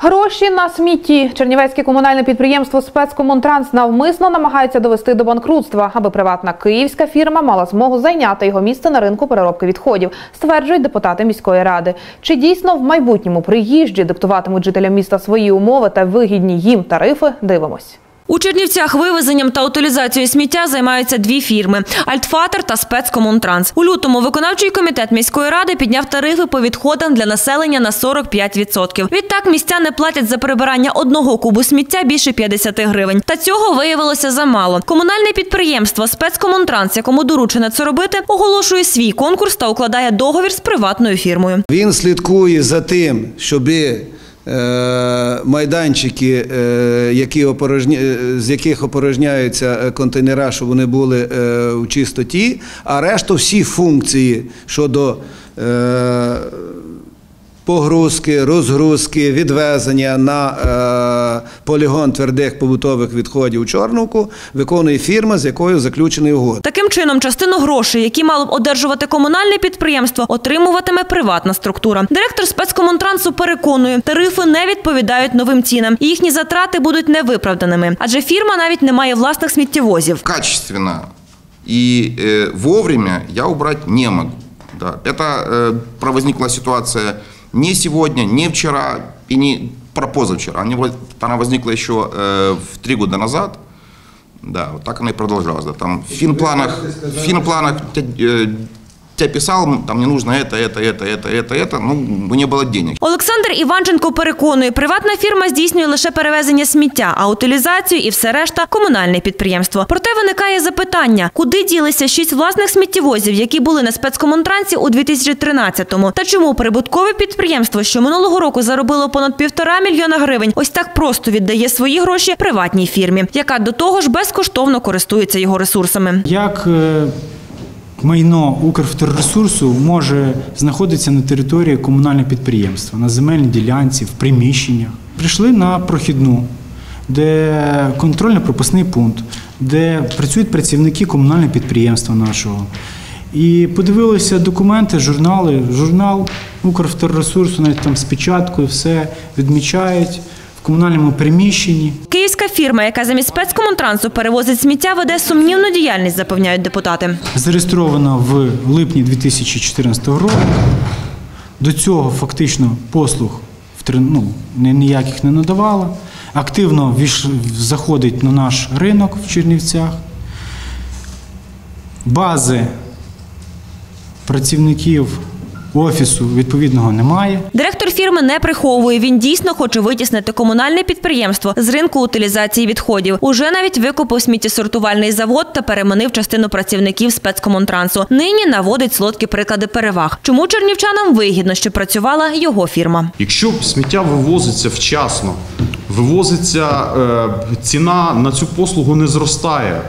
Гроші на смітті. Чернівецьке комунальне підприємство спецкомунтранс навмисно намагається довести до банкрутства, аби приватна київська фірма мала змогу зайняти його місце на ринку переробки відходів, стверджують депутати міської ради. Чи дійсно в майбутньому приїжджі диктуватимуть жителям міста свої умови та вигідні їм тарифи? Дивимось. У Чернівцях вивезенням та утилізацією сміття займаються дві фірми – «Альтфатер» та «Спецкомунтранс». У лютому виконавчий комітет міської ради підняв тарифи по відходам для населення на 45%. Відтак містяни платять за прибирання одного кубу сміття більше 50 гривень. Та цього виявилося замало. Комунальне підприємство «Спецкомунтранс», якому доручено це робити, оголошує свій конкурс та укладає договір з приватною фірмою. Він слідкує за тим, щоб майданчики, е, які опорожні, е, з яких опорожняються е, контейнера, щоб вони були е, в чистоті, а решту всі функції щодо е, погрузки, розгрузки, відвезення на е, полігон твердих побутових відходів Чорновку виконує фірма, з якою заключений угод. Таким чином, частину грошей, які мало б одержувати комунальне підприємство, отримуватиме приватна структура. Директор спецкомунтрансу переконує, тарифи не відповідають новим цінам, і їхні затрати будуть невиправданими, адже фірма навіть не має власних сміттєвозів. качественно и э, вовремя я убрать не могу. Да. Это э, про- возникла ситуация не сегодня, не вчера и не про позавчера. Они Она возникла еще э, в три года назад. Да, вот так она и продолжалась. Да. Там в финпланах, в финпланах те- э, тебя писал, там не нужно это, это, это, это, это, это, ну, не было денег. Олександр Іванченко переконує, приватна фірма здійснює лише перевезення сміття, а утилізацію і все решта комунальне підприємство. Проте виникає запитання, куди ділися шість власних сміттєвозів, які були на спецкомунтрансі у 2013-му? Та чому прибуткове підприємство, що минулого року заробило понад півтора мільйона гривень, ось так просто віддає свої гроші приватній фірмі, яка до того ж безкоштовно користується його ресурсами. Як е, майно Укрвторресурсу може знаходитися на території комунального підприємства, на земельній ділянці, в приміщеннях. Прийшли на прохідну, де контрольно-пропускний пункт, де працюють працівники комунального підприємства нашого. І подивилися документи, журнали, журнал Укрвторресурсу, навіть там з печаткою, все відмічають в комунальному приміщенні. Київська фірма, яка замість спецкомунтрансу перевозить сміття, веде сумнівну діяльність, запевняють депутати. зареєстрована в липні 2014 року. До цього фактично послуг ну, ніяких не надавала. Активно заходить на наш ринок в Чернівцях. Бази працівників офісу відповідного немає. Директор фірми не приховує. Він дійсно хоче витіснити комунальне підприємство з ринку утилізації відходів. Уже навіть викупив сміттєсортувальний завод та переманив частину працівників спецкомунтрансу. Нині наводить солодкі приклади переваг. Чому чернівчанам вигідно, що працювала його фірма? Якщо сміття вивозиться вчасно, вивозиться е, ціна на цю послугу не зростає.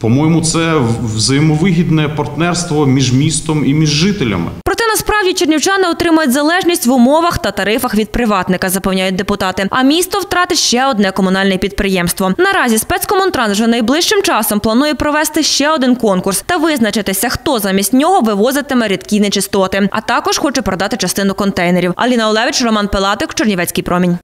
По-моєму, це взаємовигідне партнерство між містом і між жителями. Проте насправді чернівчани отримають залежність в умовах та тарифах від приватника, запевняють депутати. А місто втратить ще одне комунальне підприємство. Наразі спецкомунтранс вже найближчим часом планує провести ще один конкурс та визначитися, хто замість нього вивозитиме рідкі нечистоти. А також хоче продати частину контейнерів. Аліна Олевич, Роман Пилатик, Чернівецький промінь.